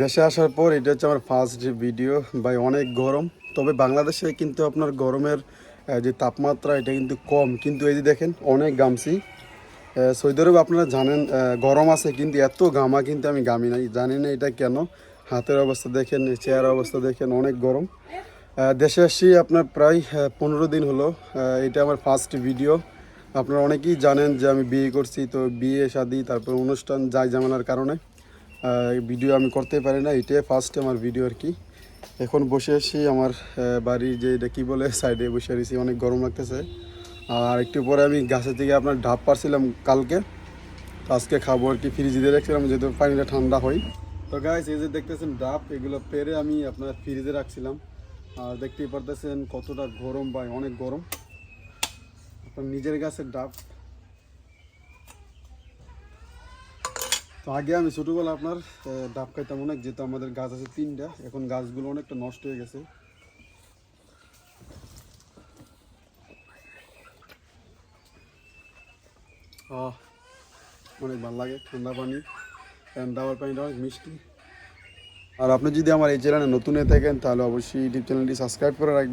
দেশে আসার পর এটা হচ্ছে আমার ফার্স্ট ভিডিও ভাই অনেক গরম। তবে বাংলাদেশে কিন্তু আপনার গরমের যে তাপমাত্রা, এটা কিন্তু কম। কিন্তু এই যে দেখেন, অনেক গামছি। সৌদি আরবে আপনারা জানেন গরম আছে, কিন্তু এত গামা কিন্তু আমি গামি নাই। জানি না এটা কেন। হাতের অবস্থা দেখেন চেয়ারের অবস্থা দেখেন, অনেক গরম। দেশে আসছি আপনার প্রায় পনেরো দিন হলো। এটা আমার ফার্স্ট ভিডিও আপনারা অনেকেই জানেন যে আমি বিয়ে করছি, তো বিয়ে, শাদি, তারপর অনুষ্ঠান যাই জামানার কারণে। ভিডিও আমি করতে পারি না, এটাই ফার্স্ট আমার ভিডিও আর কি। এখন বসে আছি আমার বাড়ির যে এটা কী বলে সাইডে বসে রয়েছি অনেক গরম লাগতেছে। আর একটু পরে আমি গাছের থেকে আপনার ডাব পারছিলাম কালকে। আজকে খাব আর কি ফ্রিজে দিয়ে রাখছিলাম, যেহেতু পানিটা ঠান্ডা হয়। তো গাইস এই যে দেখতেছেন ডাব এগুলো পেরে আমি আপনার ফ্রিজে রাখছিলাম। আর দেখতেই পারতেছেন কতটা গরম বা অনেক গরম। আপনার নিজের গাছের ডাব তো আগে আমি ছোটোবেলা আপনার ডাব খাইতাম অনেক, যেহেতু আমাদের গাছ আছে তিনটা, এখন গাছগুলো অনেকটা নষ্ট হয়ে গেছে। অনেক ভালো লাগে, ঠান্ডা পানি ডাবার পানিটা অনেক মিষ্টি। আর আপনি যদি আমার এই চ্যানেলে নতুন হয়ে থাকেন, তাহলে অবশ্যই ইউটিউব চ্যানেলটি সাবস্ক্রাইব করে রাখবেন।